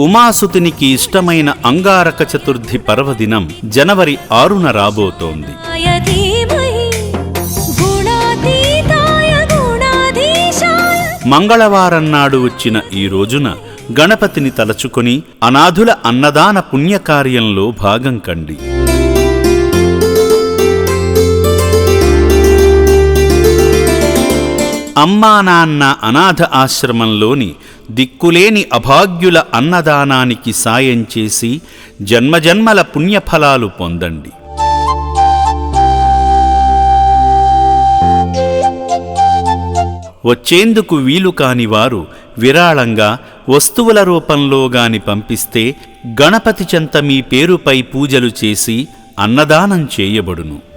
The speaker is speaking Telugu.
ఉమాసుతినికి ఇష్టమైన అంగారక చతుర్థి పర్వదినం జనవరి ఆరున రాబోతోంది. మంగళవారం నాడు వచ్చిన ఈ రోజున గణపతిని తలచుకొని అనాథుల అన్నదాన పుణ్యకార్యంలో భాగం కండి. అమ్మా నాన్న అనాథ ఆశ్రమంలోని దిక్కులేని అభాగ్యుల అన్నదానానికి సాయం చేసి జన్మజన్మల పుణ్యఫలాలు పొందండి. వచ్చేందుకు వీలు కాని వారు విరాళంగా వస్తువుల రూపంలో గాని పంపిస్తే గణపతి చెంత మీ పేరుపై పూజలు చేసి అన్నదానం చేయబడును.